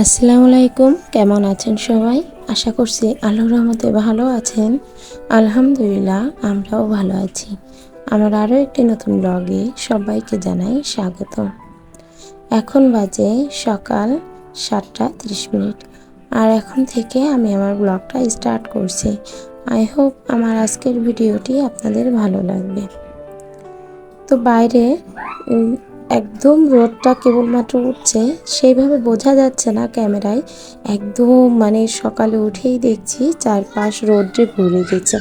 আসসালামু আলাইকুম, কেমন আছেন সবাই? আশা করছি আল্লাহর রহমতে ভালো আছেন। আলহামদুলিল্লাহ, আমরাও ভালো আছি। আমার আরও একটি নতুন ব্লগে সবাইকে জানাই স্বাগত এখন বাজে সকাল সাতটা ত্রিশ মিনিট। আর এখন থেকে আমি আমার ব্লগটা স্টার্ট করছি। আই হোপ আমার আজকের ভিডিওটি আপনাদের ভালো লাগবে। তো বাইরে একদম রোদটা কেবলমাত্র উঠছে, সেইভাবে বোঝা যাচ্ছে না ক্যামেরায়। একদম মানে সকালে উঠেই দেখছি চারপাশ রোদ্রে ভরে গেছে।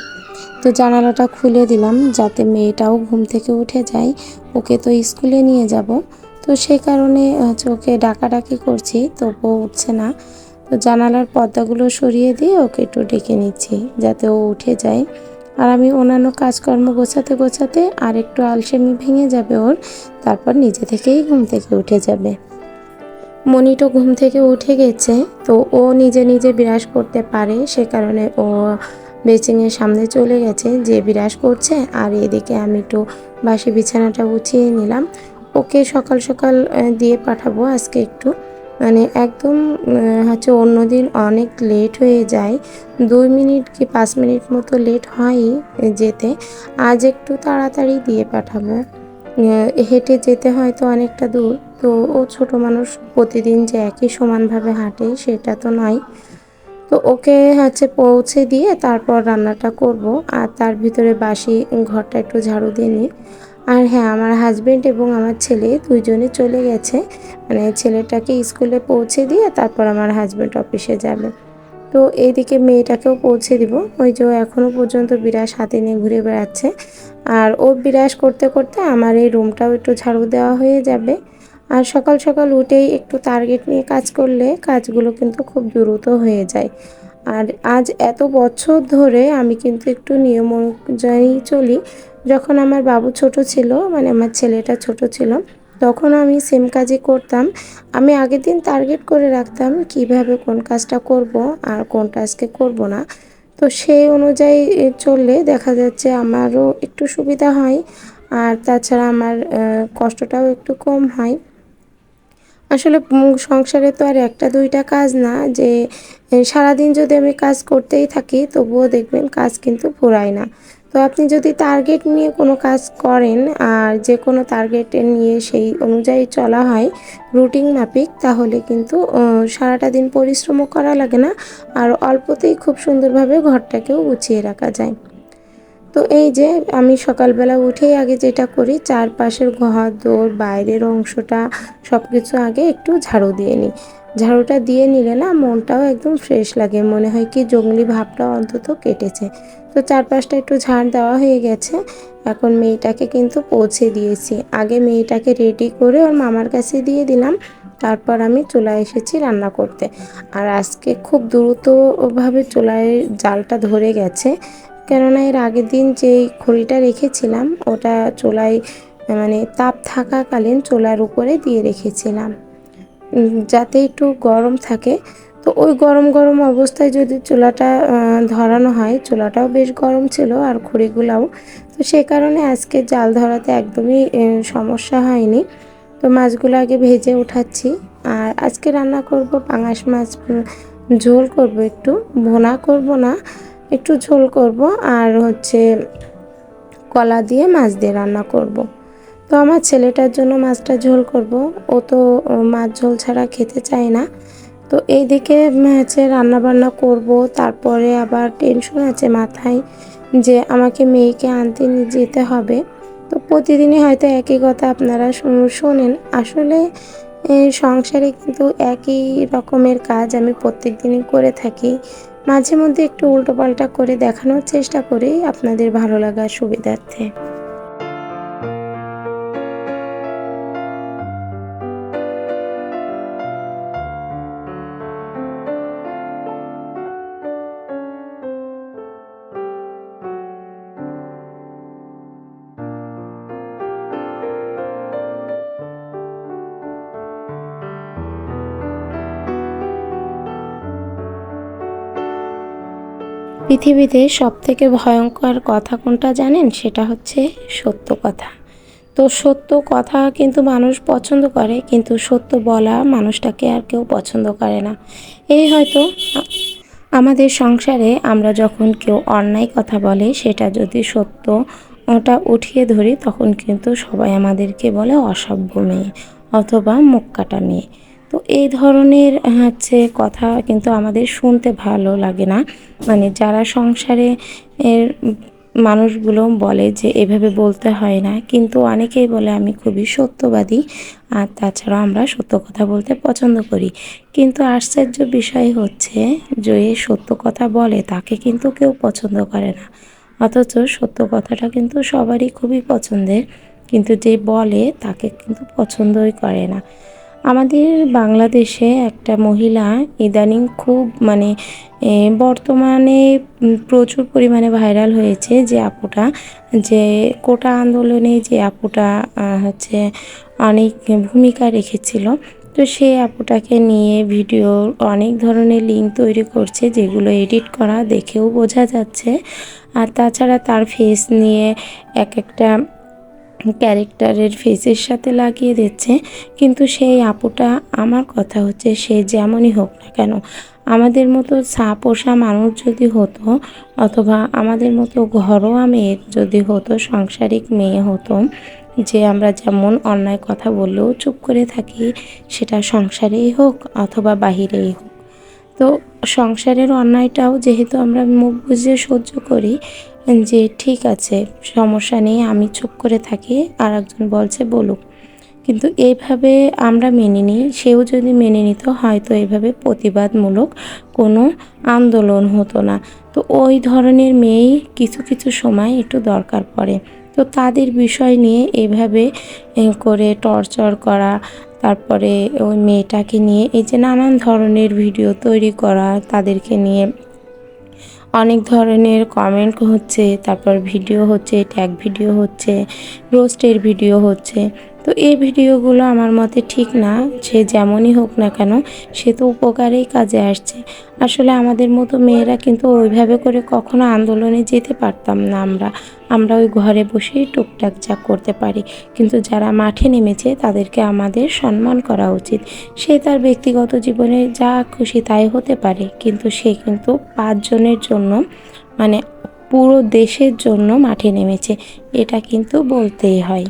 তো জানালাটা খুলে দিলাম যাতে মেয়েটাও ঘুম থেকে উঠে যায়, ওকে তো স্কুলে নিয়ে যাব। তো সেই কারণে হচ্ছে ওকে ডাকাডাকি করছি, তবুও উঠছে না। তো জানালার পর্দাগুলো সরিয়ে দিয়ে ওকে একটু ডেকে নিচ্ছি যাতে ও উঠে যায়। আর আমি অন্যান্য কাজকর্ম গোছাতে গোছাতে আর একটু আলসেমি ভেঙে যাবে ওর, তারপর নিজে থেকেই ঘুম থেকে উঠে যাবে। মনিটো ঘুম থেকে উঠে গেছে, তো ও নিজে নিজে বিরাজ করতে পারে, সে কারণে ও বেচিংয়ের সামনে চলে গেছে, যে বিরাজ করছে, আর এদিকে আমি একটু বাসি বিছানাটা গুছিয়ে নিলাম। ওকে সকাল সকাল দিয়ে পাঠাবো আজকে একটু। মানে একদম হচ্ছে অন্যদিন অনেক লেট হয়ে যায়। দুই মিনিট কি পাঁচ মিনিট মতো লেট হয়ই যেতে। আজ একটু তাড়াতাড়ি দিয়ে পাঠাবো। হেঁটে যেতে হয় তো অনেকটা দূর। তো ও ছোট মানুষ, প্রতিদিন যে একই সমানভাবে হাঁটে সেটা তো নয়। তো ওকে হচ্ছে পৌঁছে দিয়ে তারপর রান্নাটা করব। আর তার ভিতরে বাসি ঘরটা একটু ঝাড়ু দিয়ে নিই। আর হ্যাঁ আমার হাজবেন্ড এবং আমার ছেলে দুইজনে চলে গেছে। মানে ছেলেটাকে স্কুলে পৌঁছে দিয়ে তারপর আমার হাজবেন্ড অফিসে যাবে। তো এইদিকে মেয়েটাকেও পৌঁছে দিব। ওই যে এখনও পর্যন্ত বিরাস হাতে নিয়ে ঘুরে বেড়াচ্ছে। আর ও বিরাস করতে করতে আমার এই রুমটাও একটু ঝাড়ু দেওয়া হয়ে যাবে। আর সকাল সকাল উঠেই একটু টার্গেট নিয়ে কাজ করলে কাজগুলো কিন্তু খুব দ্রুত হয়ে যায়। আর আজ এত বছর ধরে আমি কিন্তু একটু নিয়ম অনুযায়ী চলি। যখন আমার বাবু ছোট ছিল মানে আমার ছেলেটা ছোট ছিল, তখন আমি সেম কাজই করতাম। আমি আগের দিন টার্গেট করে রাখতাম কীভাবে কোন কাজটা করব আর কোনটা আজকে করব না। তো সেই অনুযায়ী চললে দেখা যাচ্ছে আমারও একটু সুবিধা হয়, আর তাছাড়া আমার কষ্টটাও একটু কম হয়। আসলে সংসারে তো আর একটা দুইটা কাজ না, যে সারাদিন যদি আমি কাজ করতেই থাকি, তবুও দেখবেন কাজ কিন্তু ফুরায় না। তো আপনি যদি টার্গেট নিয়ে কোনো কাজ করেন, আর যে কোনো টার্গেট নিয়ে সেই অনুযায়ী চলা হয় রুটিন মাফিক তাহলে কিন্তু সারাটা দিন পরিশ্রমও করা লাগে না, আর অল্পতেই খুব সুন্দরভাবে ঘরটাকেও গুছিয়ে রাখা যায়। তো এই যে আমি সকালবেলা উঠেই আগে যেটা করি, চারপাশের ঘর দোর, বাইরের অংশটা সব কিছু আগে একটু ঝাড়ু দিয়ে নিই। ঝাড়ুটা দিয়ে নিলে না মনটাও একদম ফ্রেশ লাগে, মনে হয় কি জঙ্গলি ভাবটা অন্তত কেটেছে। তো চারপাশটা একটু ঝাড় দেওয়া হয়ে গেছে, এখন মেয়েটাকে কিন্তু পৌঁছে দিয়েছি। আগে মেয়েটাকে রেডি করে ওর মামার কাছে দিয়ে দিলাম, তারপর আমি চলে এসেছি রান্না করতে। আর আজকে খুব দ্রুতভাবে চুলায় জালটা ধরে গেছে কেননা এর আগের দিন যেই খড়িটা রেখেছিলাম, ওটা চুলায় মানে তাপ থাকাকালীন চোলার উপরে দিয়ে রেখেছিলাম। যাতে একটু গরম থাকে। তো ওই গরম গরম অবস্থায় যদি চুলাটা ধরানো হয়, চুলাটাও বেশ গরম ছিল আর খড়িগুলাও। তো সে কারণে আজকে জাল ধরাতে একদমই সমস্যা হয়নি। তো মাছগুলো আগে ভেজে উঠাচ্ছি। আর আজকে রান্না করব পাঙাশ মাছ ঝোল করব একটু। ভোনা করব না। একটু ঝোল করব আর হচ্ছে কলা দিয়ে মাছ দিয়ে রান্না করব। তো আমার ছেলেটার জন্য মাছটা ঝোল করব। ও তো মাছ ঝোল ছাড়া খেতে চায় না। তো এইদিকে হচ্ছে রান্না বান্না করব। তারপরে আবার টেনশন আছে মাথায় যে আমাকে মেয়েকে আনতে যেতে হবে। তো প্রতিদিনই হয়তো একই কথা আপনারা শোনেন। আসলে সংসারে কিন্তু একই রকমের কাজ আমি প্রত্যেক দিনই করে থাকি। মাঝে মধ্যে একটু উল্টোপাল্টা করে দেখানোর চেষ্টা করি আপনাদের ভালো লাগার সুবিধার্থে। পৃথিবীতে সব থেকে ভয়ঙ্কর কথা কোনটা জানেন? সেটা হচ্ছে সত্য কথা। তো সত্য কথা কিন্তু মানুষ পছন্দ করে, কিন্তু সত্য বলা মানুষটাকে আর কেউ পছন্দ করে না। এই হয়তো আমাদের সংসারে আমরা যখন কেউ অন্যায় কথা বলে, সেটা যদি সত্য ওটা উঠিয়ে ধরি, তখন কিন্তু সবাই আমাদেরকে বলে অসভ্য মেয়ে অথবা মুখ কাটা মেয়ে। তো এই ধরনের হচ্ছে কথা কিন্তু আমাদের শুনতে ভালো লাগে না। মানে যারা সংসারে এর মানুষগুলো বলে যে এভাবে বলতে হয় না, কিন্তু অনেকেই বলে আমি খুবই সত্যবাদী আর তাছাড়াও আমরা সত্য কথা বলতে পছন্দ করি। কিন্তু আশ্চর্য বিষয় হচ্ছে যে সত্য কথা বলে তাকে কিন্তু কেউ পছন্দ করে না। অথচ সত্য কথাটা কিন্তু সবারই খুবই পছন্দের, কিন্তু যে বলে তাকে কিন্তু পছন্দই করে না। আমাদের বাংলাদেশে একটা মহিলা ইদানিং খুব মানে বর্তমানে প্রচুর পরিমাণে ভাইরাল হয়েছে যে আপুটা, যে কোটা আন্দোলনে যে আপুটা হচ্ছে অনেক ভূমিকা রেখেছিল। তো সেই আপুটাকে নিয়ে ভিডিও অনেক ধরনের লিঙ্ক তৈরি করছে যেগুলো এডিট করা দেখেও বোঝা যাচ্ছে। আর তাছাড়া তার ফেস নিয়ে এক একটা ক্যারেক্টারের ফেসের সাথে লাগিয়ে দিচ্ছে। কিন্তু সেই আপুটা, আমার কথা হচ্ছে সে যেমনই হোক না কেন, আমাদের মতো ছা পোষা মানুষ যদি হতো, অথবা আমাদের মতো ঘরোয়া মেয়ের যদি হতো, সাংসারিক মেয়ে হতো, যে আমরা যেমন অন্যায় কথা বললেও চুপ করে থাকি, সেটা সংসারেই হোক অথবা বাহিরেই হোক। তো সংসারের অন্যায়টাও যেহেতু আমরা মুখ বুঝিয়ে সহ্য করি, যে ঠিক আছে, সমস্যা নেই, আমি চুপ করে থাকি আর একজন বলছে বলুক। কিন্তু এইভাবে আমরা মেনে নিই, সেও যদি মেনে নিত, হয়তো এইভাবে প্রতিবাদমূলক কোনো আন্দোলন হতো না। তো ওই ধরনের মেয়েই কিছু কিছু সময় একটু দরকার পড়ে। তো তাদের বিষয় নিয়ে এভাবে করে টর্চার করা, তারপরে ওই মেয়েটাকে নিয়ে এই যে নানান ধরনের ভিডিও তৈরি করা তাদেরকে নিয়ে। অনেক ধরনের কমেন্ট হচ্ছে, তারপর ভিডিও হচ্ছে ট্যাগ ভিডিও হচ্ছে রোস্টের ভিডিও হচ্ছে। তো এই ভিডিওগুলো আমার মতে ঠিক না সে যেমনই হোক না কেন সে তো উপকারেই কাজে আসছে। আসলে আমাদের মতো মেয়েরা কিন্তু ওইভাবে করে কখনো আন্দোলনে যেতে পারতাম না আমরা। আমরা ওই ঘরে বসেই টুকটাক যা করতে পারি। কিন্তু যারা মাঠে নেমেছে তাদেরকে আমাদের সম্মান করা উচিত। সে তার ব্যক্তিগত জীবনে যা খুশি তাই হতে পারে, কিন্তু সে কিন্তু পাঁচজনের জন্য মানে পুরো দেশের জন্য মাঠে নেমেছে। এটা কিন্তু বলতেই হয়।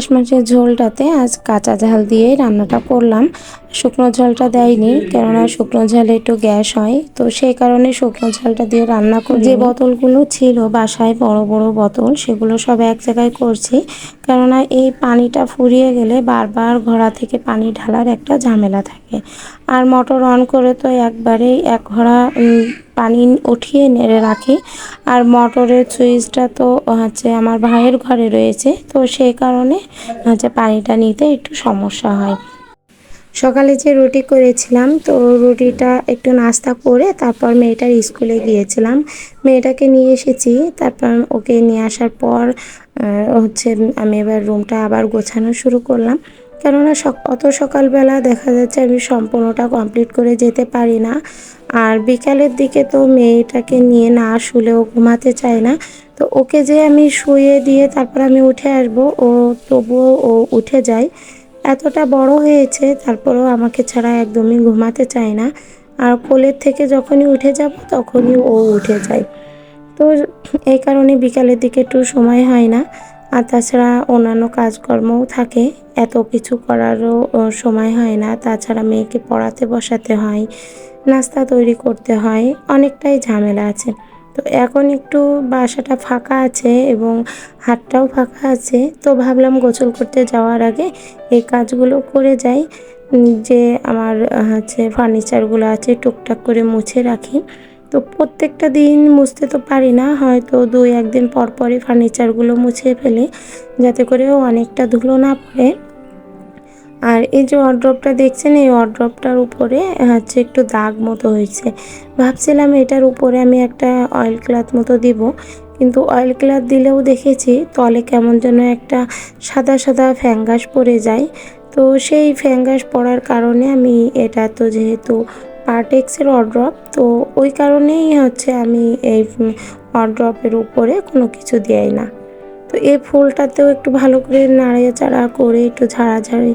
পাঙ্গাস মাছের ঝোলটাতে আজ কাঁচা ঝাল দিয়ে রান্নাটা করলাম। শুকনো ঝালটা দেয়নি, কেননা শুকনো ঝালে একটু গ্যাস হয়। তো সেই কারণে শুকনো ঝালটা দিয়ে রান্না করি। যে বোতলগুলো ছিল বাসায় বড় বড় বোতল, সেগুলো সব এক জায়গায় করছি। কেননা এই পানিটা ফুরিয়ে গেলে বারবার ঘোড়া থেকে পানি ঢালার একটা ঝামেলা থাকে। আর মোটর অন করে তো একবারেই এক ঘোড়া পানি উঠিয়ে নেড়ে রাখি। আর মোটরের সুইচটা তো হচ্ছে আমার ভাইয়ের ঘরে রয়েছে, তো সেই কারণে হচ্ছে পানিটা নিতে একটু সমস্যা হয়। সকালে যে রুটি করেছিলাম, তো রুটিটা একটু নাস্তা করে তারপর মেয়েটার স্কুলে গিয়েছিলাম। মেয়েটাকে নিয়ে এসেছি, তারপর ওকে নিয়ে আসার পর হচ্ছে আমি এবার রুমটা আবার গোছানো শুরু করলাম। কেননা অত সকালবেলা দেখা যাচ্ছে আমি সম্পূর্ণটা কমপ্লিট করে যেতে পারি না। আর বিকালের দিকে তো মেয়েটাকে নিয়ে না শুলেও ঘুমাতে চায় না। তো ওকে যে আমি শুয়ে দিয়ে তারপর আমি উঠে আসব, ও তবুও ও উঠে যায়। এতটা বড় হয়েছে, তারপরেও আমাকে ছাড়া একদমই ঘুমাতে চায় না। আর কোলের থেকে যখনই উঠে যাব, তখনই ও উঠে যায়। তো এই কারণে বিকালের দিকে একটু সময় হয় না। আর তাছাড়া অন্যান্য কাজকর্মও থাকে, এত কিছু করারও সময় হয় না। তাছাড়া মেয়েকে পড়াতে বসাতে হয়, নাস্তা তৈরি করতে হয়, অনেকটাই ঝামেলা আছে। তো এখন একটু বাসাটা ফাঁকা আছে এবং হাটটাও ফাঁকা আছে। তো ভাবলাম গোসল করতে যাওয়ার আগে এই কাজগুলো করে যাই। যে আমার হচ্ছে ফার্নিচারগুলো আছে টুকটাক করে মুছে রাখি। তো প্রত্যেকটা দিন মুছতে তো পারি না, হয়তো দুই, একদিন পর পরই ফার্নিচারগুলো মুছে ফেলি, যাতে করে অনেকটা ধুলো না পড়ে। আর এই যে ওয়ার্ড্রপটা দেখছেন, এই ওয়ার্ড্রপটার উপরে হচ্ছে একটু দাগ মতো হয়েছে। ভাবছিলাম এটার উপরে আমি একটা অয়েল ক্লাথ মতো দিব, কিন্তু অয়েল ক্লাথ দিলেও দেখেছি তলে কেমন যেন একটা সাদা সাদা ফ্যাঙ্গাস পড়ে যায়। তো সেই ফ্যাঙ্গাস পড়ার কারণে আমি এটা তো যেহেতু পার্টেক্সের অড্রপ তো ওই কারণেই হচ্ছে আমি এই অড্রপের উপরে কোনো কিছু দেয় না। তো এই ফুলটাতেও একটু ভালো করে নাড়াচাড়া করে একটু ঝাড়াঝাড়ি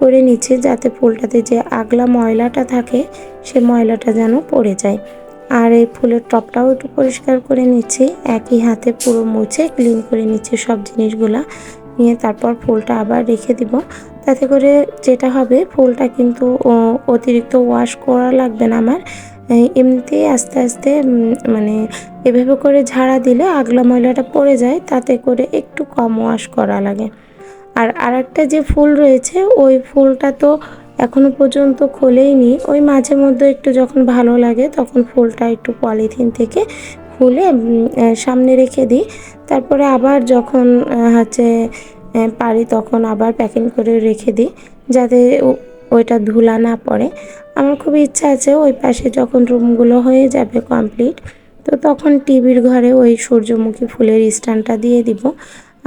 করে নিচ্ছি যাতে ফুলটাতে যে আগলা ময়লাটা থাকে, সে ময়লাটা যেন পড়ে যায়। আর এই ফুলের টপটাও একটু পরিষ্কার করে নিচ্ছি, একই হাতে পুরো মুছে ক্লিন করে নিচ্ছি সব জিনিসগুলা। নিয়ে তারপর ফুলটা আবার রেখে দিব। তাতে করে যেটা হবে, ফুলটা কিন্তু অতিরিক্ত ওয়াশ করা লাগবে না আমার। এমনিতেই আস্তে আস্তে মানে এভাবে করে ঝাড়া দিলে আগলা ময়লাটা পড়ে যায়, তাতে করে একটু কম ওয়াশ করা লাগে। আর আরেকটা যে ফুল রয়েছে, ওই ফুলটা তো এখনও পর্যন্ত খোলেইনি। ওই মাঝে মধ্যে একটু যখন ভালো লাগে, তখন ফুলটা একটু পলিথিন থেকে খুলে সামনে রেখে দিই। তারপরে আবার যখন হচ্ছে পারি তখন আবার প্যাকিং করে রেখে দিই, যাতে ওইটা ধুলা না পড়ে। আমার খুব ইচ্ছা আছে ওই পাশে যখন রুমগুলো হয়ে যাবে কমপ্লিট, তো তখন টিভির ঘরে ওই সূর্যমুখী ফুলের স্ট্যান্ডটা দিয়ে দিব।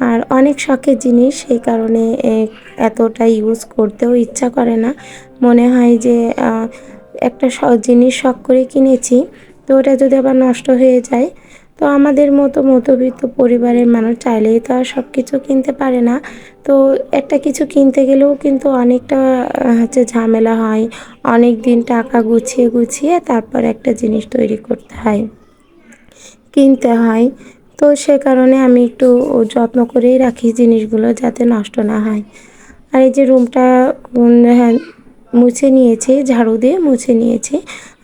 আর অনেক শখের জিনিস, সেই কারণে এতটা ইউজ করতেও ইচ্ছা করে না। মনে হয় যে একটা জিনিস শখ করে কিনেছি, তো ওটা যদি আবার নষ্ট হয়ে যায়, তো আমাদের মতো মধ্যবিত্ত পরিবারের মানুষ চাইলেই তো আর সব কিছু কিনতে পারে না। তো একটা কিছু কিনতে গেলেও কিন্তু অনেকটা হচ্ছে ঝামেলা হয়। অনেক দিন টাকা গুছিয়ে গুছিয়ে তারপর একটা জিনিস তৈরি করতে হয়। কিনতে হয়। তো সে কারণে আমি একটু যত্ন করেই রাখি জিনিসগুলো যাতে নষ্ট না হয়। আর এই যে রুমটা হ্যাঁ মুছে নিয়েছি, ঝাড়ু দিয়ে মুছে নিয়েছি।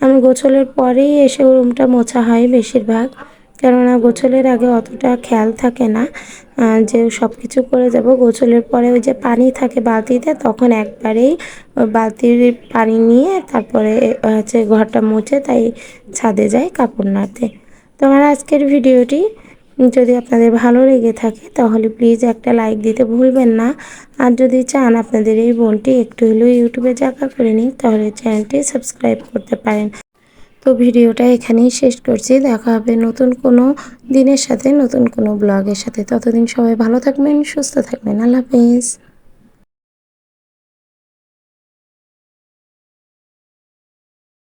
আমি গোছলের পরেই এসে রুমটা মোছা হয় বেশিরভাগ। কেননা গোছলের আগে অতটা খেয়াল থাকে না যে সব কিছু করে যাব। গোছলের পরে ওই যে পানি থাকে বালতিতে, তখন একবারেই ওই বালতির পানি নিয়ে তারপরে হচ্ছে ঘরটা মুছে তাই ছাদে যায় কাপড় নাড়তে। তো আমার আজকের ভিডিওটি যদি আপনাদের ভালো লেগে থাকে তাহলে প্লিজ একটা লাইক দিতে ভুলবেন না। আর যদি চান আপনাদের এই বোনটি একটু হলেও ইউটিউবে জায়গা করে নিন, তাহলে চ্যানেলটি সাবস্ক্রাইব করতে পারেন। তো ভিডিওটা এখানেই শেষ করছি। দেখা হবে নতুন কোনো দিনের সাথে, নতুন কোনো ব্লগের সাথে। ততদিন সবাই ভালো থাকবেন, সুস্থ থাকবেন। আল্লাহ হাফিজ।